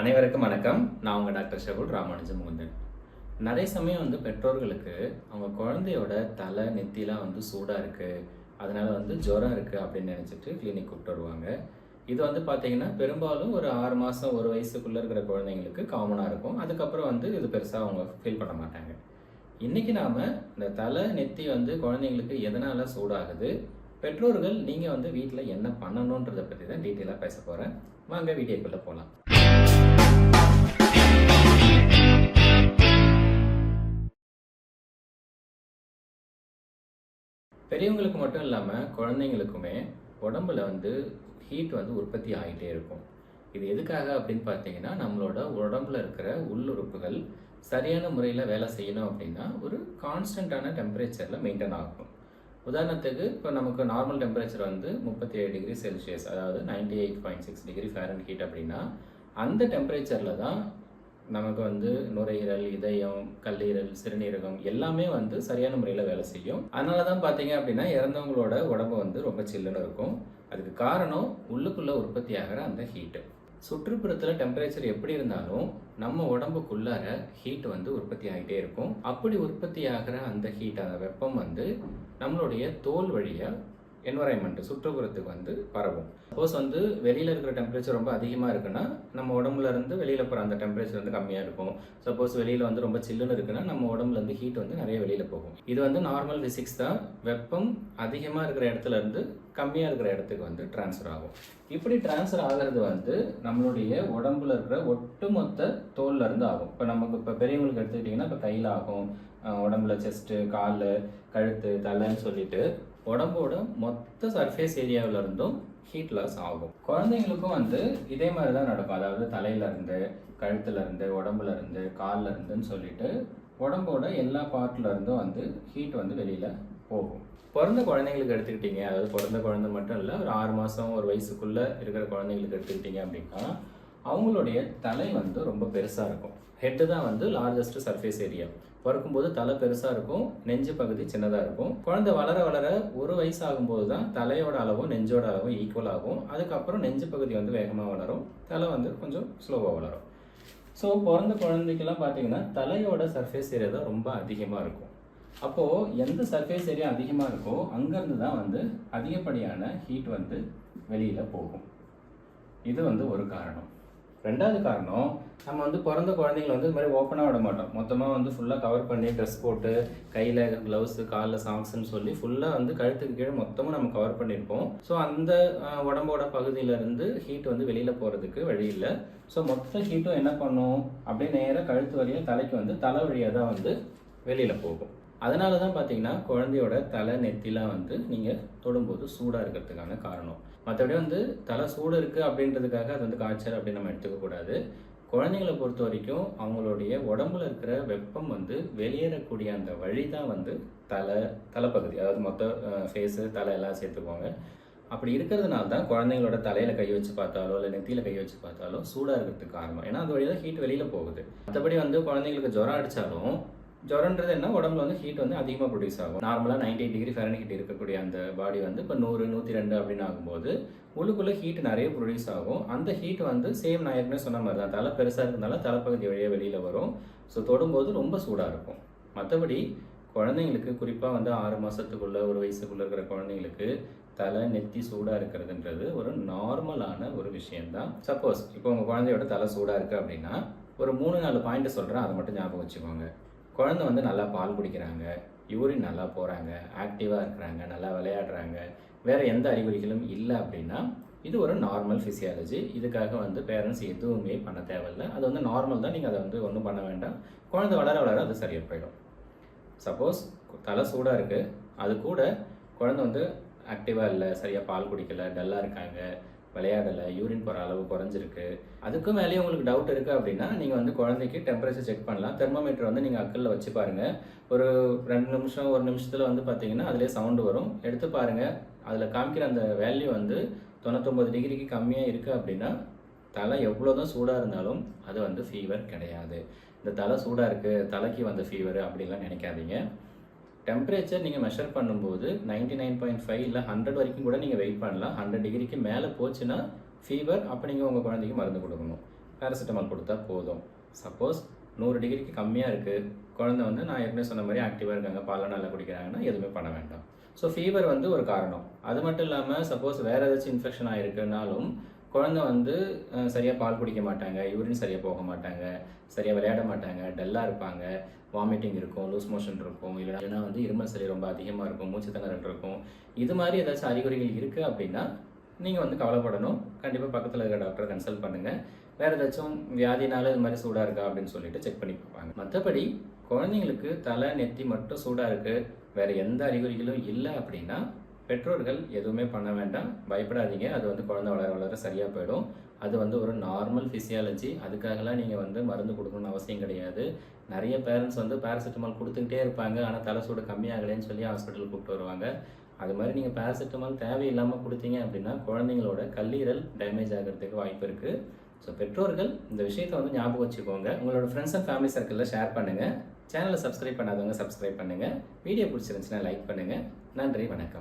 அனைவருக்கும் வணக்கம். நான் உங்கள் டாக்டர் ஷகுல் ராமானுஜம் முகுந்தன் நிறைய சமயம் வந்து பெற்றோர்களுக்கு அவங்க குழந்தையோட தலை நெத்திலாம் வந்து சூடாக இருக்குது அதனால் வந்து ஜுரம் இருக்குது அப்படின்னு நினச்சிட்டு கிளினிக் கூப்பிட்டு வருவாங்க. இது வந்து பார்த்தீங்கன்னா பெரும்பாலும் ஒரு ஆறு மாதம் ஒரு வயசுக்குள்ளே இருக்கிற குழந்தைங்களுக்கு காமனாக இருக்கும். அதுக்கப்புறம் வந்து இது பெருசாக அவங்க ஃபீல் பண்ண மாட்டாங்க. இன்றைக்கி நாம் இந்த தலை நெத்தி வந்து குழந்தைங்களுக்கு எதனால் சூடாகுது? பெற்றோர்கள் நீங்கள் வந்து வீட்டில் என்ன பண்ணணுன்றதை பற்றி தான் டீட்டெயிலாக பேச போகிறேன் வாங்க வீடியோக்குள்ளே போகலாம் பெரியவங்களுக்கு மட்டும் இல்லாமல் குழந்தைங்களுக்குமே உடம்புல வந்து ஹீட் வந்து உற்பத்தி ஆகிட்டே இருக்கும். இது எதுக்காக அப்படின்னு பார்த்தீங்கன்னா நம்மளோட உடம்புல இருக்கிற உள்ளுறுப்புகள் சரியான முறையில் வேலை செய்யணும் அப்படின்னா ஒரு கான்ஸ்டண்ட்டான டெம்பரேச்சரில் மெயின்டைன் ஆகும். உதாரணத்துக்கு இப்போ நமக்கு நார்மல் டெம்பரேச்சர் வந்து முப்பத்தி ஏழு டிகிரி செல்சியஸ் அதாவது ninety eight point six degree Fahrenheit அப்படின்னா அந்த டெம்பரேச்சரில் தான் நமக்கு வந்து நுரையீரல் இதயம் கல்லீரல் சிறுநீரகம் எல்லாமே வந்து சரியான முறையில் வேலை செய்யும். அதனால தான் பார்த்தீங்க அப்படின்னா இறந்தவங்களோட உடம்பு வந்து ரொம்ப சில்லுன்னு இருக்கும். அதுக்கு காரணம் உள்ளுக்குள்ளே உற்பத்தி ஆகிற அந்த ஹீட்டு சுற்றுப்புறத்தில் டெம்பரேச்சர் எப்படி இருந்தாலும் நம்ம உடம்புக்குள்ளார ஹீட் வந்து உற்பத்தி ஆகிட்டே இருக்கும். அப்படி உற்பத்தி ஆகிற அந்த ஹீட் அந்த வெப்பம் வந்து நம்மளுடைய தோல் வழியாக என்வரைன்மெண்ட் சுற்றுப்புறத்துக்கு வந்து பரவும். சப்போஸ் வந்து வெளியில் இருக்கிற டெம்பரேச்சர் ரொம்ப அதிகமாக இருக்குன்னா நம்ம உடம்புல இருந்து வெளியில் போகிற அந்த டெம்பரேச்சர் வந்து கம்மியாக இருக்கும். சப்போஸ் வெளியில் வந்து ரொம்ப சில்லுன்னு இருக்குன்னா நம்ம உடம்புல இருந்து ஹீட் வந்து நிறைய வெளியில் போகும். இது வந்து நார்மல் ஃபிசிக்ஸ் தான். வெப்பம் அதிகமாக இருக்கிற இடத்துல இருந்து கம்மியாக இருக்கிற இடத்துக்கு வந்து ட்ரான்ஸ்ஃபர் ஆகும். இப்படி ட்ரான்ஸ்ஃபர் ஆகிறது வந்து நம்மளுடைய உடம்புல இருக்கிற ஒட்டுமொத்த தோல்ல இருந்து ஆகும். இப்போ நமக்கு இப்போ பெரியவங்களுக்கு எடுத்துக்கிட்டிங்கன்னா இப்போ கையில் ஆகும். உடம்புல செஸ்ட்டு கால் கழுத்து தலைன்னு சொல்லிட்டு உடம்போட மொத்த சர்ஃபேஸ் ஏரியாவில் இருந்தும் ஹீட் லாஸ் ஆகும். குழந்தைங்களுக்கும் வந்து இதே மாதிரி தான் நடக்கும். அதாவது தலையில இருந்து உடம்புலேருந்து இருந்து இருந்து இருந்துன்னு சொல்லிட்டு உடம்போட எல்லா பார்ட்லேருந்தும் வந்து ஹீட் வந்து வெளியில் போகும். பிறந்த குழந்தைங்களுக்கு எடுத்துக்கிட்டீங்க. அதாவது பிறந்த குழந்தை மட்டும் இல்லை ஒரு ஆறு மாதம் ஒரு வயசுக்குள்ளே இருக்கிற குழந்தைங்களுக்கு எடுத்துக்கிட்டீங்க அப்படின்னா அவங்களுடைய தலை வந்து ரொம்ப பெருசாக இருக்கும். ஹெட்டு தான் வந்து லார்ஜஸ்ட் சர்ஃபேஸ் ஏரியா பிறக்கும்போது தலை பெருசாக இருக்கும் நெஞ்சு பகுதி சின்னதாக இருக்கும். குழந்தை வளர வளர ஒரு வயசு ஆகும்போது தான் தலையோட அளவும் நெஞ்சோட அளவும் ஈக்குவல் ஆகும். அதுக்கப்புறம் நெஞ்சு பகுதி வந்து வேகமாக வளரும். தலை வந்து கொஞ்சம் ஸ்லோவாக வளரும். ஸோ பிறந்த குழந்தைக்கெல்லாம் பார்த்தீங்கன்னா தலையோட சர்ஃபேஸ் ஏரியா தான் ரொம்ப அதிகமாக இருக்கும். அப்போது எந்த சர்ஃபேஸ் ஏரியா அதிகமாக இருக்கோ அங்கேருந்து தான் வந்து அதிகப்படியான ஹீட் வந்து வெளியில் போகும். இது வந்து ஒரு காரணம். ரெண்டாவது காரணம் நம்ம வந்து பிறந்த குழந்தைங்களை வந்து இது மாதிரி ஓப்பனாக விட மாட்டோம். மொத்தமாக வந்து ஃபுல்லாக கவர் பண்ணி ட்ரெஸ் போட்டு கையில் க்ளவுஸு காலில் சாங்ஸ்ன்னு சொல்லி ஃபுல்லாக வந்து கழுத்துக்கு கீழே மொத்தமாக நம்ம கவர் பண்ணியிருப்போம். ஸோ அந்த உடம்போட பகுதியிலேருந்து ஹீட் வந்து வெளியில் போகிறதுக்கு வழி இல்லை. ஸோ மொத்த ஹீட்டும் என்ன பண்ணும்? அப்படியே நேராக கழுத்து வழியாக தலைக்கு வந்து தலை வழியாக தான் வந்து வெளியில் போகும். அதனால தான் பார்த்தீங்கன்னா குழந்தையோட தலை நெத்திலாம் வந்து நீங்கள் தொடும்போது சூடாக இருக்கிறதுக்கான காரணம். மற்றபடி வந்து தலை சூடு இருக்குது அப்படின்றதுக்காக அது வந்து காய்ச்சல் அப்படின்னு நம்ம எடுத்துக்கக்கூடாது குழந்தைங்களை பொறுத்த வரைக்கும் அவங்களுடைய உடம்புல இருக்கிற வெப்பம் வந்து வெளியேறக்கூடிய அந்த வழி தான் வந்து தலை தலைப்பகுதி. அதாவது மொத்த ஃபேஸு தலை எல்லாம் சேர்த்துக்குவாங்க. அப்படி இருக்கிறதுனால தான் குழந்தைங்களோட தலையில் கை வச்சு பார்த்தாலோ இல்லை நெத்தியில் கை வச்சு பார்த்தாலோ சூடாக இருக்கிறதுக்கு காரணம். ஏன்னா அது வழியாக ஹீட் வெளியில் போகுது. மற்றபடி வந்து குழந்தைங்களுக்கு ஜுரம் அடித்தாலும் ஜுரன்றது என்ன? உடம்புல வந்து ஹீட் வந்து அதிகமாக ப்ரொடியூஸ் ஆகும். நார்மலாக நைன்டி டிகிரி ஃபேரன்ஹீட் இருக்கக்கூடிய அந்த பாடி வந்து இப்போ நூறு நூற்றி ரெண்டு அப்படின்னு ஆகும்போது உள்ளுக்குள்ளே ஹீட் நிறைய ப்ரொடியூஸ் ஆகும். அந்த ஹீட் வந்து சேம் நான் ஏற்கனவே சொன்ன மாதிரி தான் தலை பெருசாக இருக்கிறதுனால தலைப்பகுதி வழியாக வெளியில் வரும். ஸோ தொடும்போது ரொம்ப சூடாக இருக்கும். மற்றபடி குழந்தைங்களுக்கு குறிப்பாக வந்து ஆறு மாதத்துக்குள்ளே ஒரு வயசுக்குள்ளே இருக்கிற குழந்தைங்களுக்கு தலை நெத்தி சூடாக இருக்கிறதுன்றது ஒரு நார்மலான ஒரு விஷயந்தான் சப்போஸ் இப்போ உங்கள் குழந்தையோட தலை சூடாக இருக்குது அப்படின்னா ஒரு மூணு நாலு பாயிண்ட் சொல்கிறேன் அதை மட்டும் ஞாபகம் வச்சுக்கோங்க. குழந்தை வந்து நல்லா பால் குடிக்கிறாங்க யூரின் நல்லா போகிறாங்க ஆக்டிவாக இருக்கிறாங்க நல்லா விளையாடுறாங்க. வேறு எந்த அறிகுறிகளும் இல்லை அப்படின்னா இது ஒரு நார்மல் ஃபிசியாலஜி இதுக்காக வந்து பேரண்ட்ஸ் எதுவுமே பண்ண தேவையில்லை. அது வந்து நார்மல் தான். நீங்கள் அதை வந்து ஒன்றும் பண்ண வேண்டாம். குழந்தை வளர வளர அது சரியாக போயிடும். சப்போஸ் தலை சூடாக இருக்குது அது கூட குழந்தை வந்து ஆக்டிவாக இல்லை சரியாக பால் குடிக்கல டல்லாக இருக்காங்க. விளையாடலை யூரின் போகிற அளவு குறைஞ்சிருக்கு. அதுக்கும் மேலேயே உங்களுக்கு டவுட் இருக்குது அப்படின்னா நீங்கள் வந்து குழந்தைக்கு டெம்பரேச்சர் செக் பண்ணலாம். தெர்மோமீட்டர் வந்து நீங்கள் அக்கல்ல வச்சு பாருங்கள் ஒரு ரெண்டு நிமிஷம் ஒரு நிமிஷத்தில் வந்து பார்த்தீங்கன்னா அதிலே சவுண்டு வரும். எடுத்து பாருங்கள் அதில் காமிக்கிற அந்த வேல்யூ வந்து தொண்ணூத்தொம்பது டிகிரிக்கு கம்மியாக இருக்குது அப்படின்னா தலை எவ்வளோ தான் சூடாக இருந்தாலும் அது வந்து ஃபீவர் கிடையாது. இந்த தலை சூடாக இருக்குது தலைக்கு வந்த ஃபீவர் அப்படின்லாம் நினைக்காதீங்க. டெம்பரேச்சர் நீங்கள் மெஷர் பண்ணும்போது நைன்டி நைன் பாயிண்ட் ஃபைவ் இல்லை ஹண்ட்ரட் வரைக்கும் கூட நீங்கள் வெயிட் பண்ணலாம். ஹண்ட்ரட் டிகிரிக்கு மேலே போச்சுன்னா ஃபீவர் அப்போ நீங்கள் உங்கள் குழந்தைக்கு மருந்து கொடுக்கணும். பேராசிட்டமால் கொடுத்தா போதும். சப்போஸ் நூறு டிகிரிக்கு கம்மியாக இருக்குது குழந்தை வந்து நான் ஏற்கனவே சொன்ன மாதிரி ஆக்டிவாக இருக்காங்க. பால நல்லா குடிக்கிறாங்கன்னா எதுவுமே பண்ண வேண்டாம். ஸோ ஃபீவர் வந்து ஒரு காரணம். அது மட்டும் இல்லாமல் சப்போஸ் வேறு ஏதாச்சும் இன்ஃபெக்ஷன் ஆகிருக்குனாலும் குழந்தை வந்து சரியாக பால் குடிக்க மாட்டாங்க யூரின் சரியாக போக மாட்டாங்க சரியாக விளையாட மாட்டாங்க டல்லாக இருப்பாங்க வாமிட்டிங் இருக்கும் லூஸ் மோஷன் இருக்கும் இல்லைன்னா வந்து இருமல் சளி ரொம்ப அதிகமாக இருக்கும் மூச்சு திணறல் இருக்கும். இது மாதிரி ஏதாச்சும் அறிகுறிகள் இருக்குது அப்படின்னா நீங்கள் வந்து கவலைப்படணும். கண்டிப்பாக பக்கத்தில் இருக்கிற டாக்டரை கன்சல்ட் பண்ணுங்கள் வேறு ஏதாச்சும் வியாதினால இது மாதிரி சூடாக இருக்கா அப்படின்னு சொல்லிட்டு செக் பண்ணி பார்ப்பாங்க. மற்றபடி குழந்தைங்களுக்கு தலை நெத்தி மட்டும் சூடாக இருக்குது வேறு எந்த அறிகுறிகளும் இல்லை அப்படின்னா பெற்றோர்கள் எதுவுமே பண்ண வேண்டாம். பயப்படாதீங்க. அது வந்து குழந்தை வளர வளர சரியாக போயிடும். அது வந்து ஒரு நார்மல் ஃபிசியாலஜி அதுக்காகலாம் நீங்கள் வந்து மருந்து கொடுக்கணும்னு அவசியம் கிடையாது. நிறைய பேரண்ட்ஸ் வந்து பேராசிட்டமால் கொடுத்துக்கிட்டே இருப்பாங்க. ஆனால் தலை சூடு கம்மியாகலைன்னு சொல்லி ஹாஸ்பிட்டல் கூப்பிட்டு வருவாங்க. அது மாதிரி நீங்கள் பேராசிட்டமால் தேவையில்லாமல் கொடுத்தீங்க அப்படின்னா குழந்தைங்களோட கல்லீரல் டேமேஜ் ஆகிறதுக்கு வாய்ப்பு இருக்குது ஸோ பெற்றோர்கள் இந்த விஷயத்தை வந்து ஞாபகம் வச்சுக்கோங்க. உங்களோட ஃப்ரெண்ட்ஸ் அண்ட் ஃபேமிலி சர்க்கிளில் ஷேர் பண்ணுங்கள் சேனலை சப்ஸ்கிரைப் பண்ணாதவங்க சப்ஸ்கிரைப் பண்ணுங்கள் வீடியோ பிடிச்சிருந்துச்சுன்னா லைக் பண்ணுங்கள் நன்றி வணக்கம்.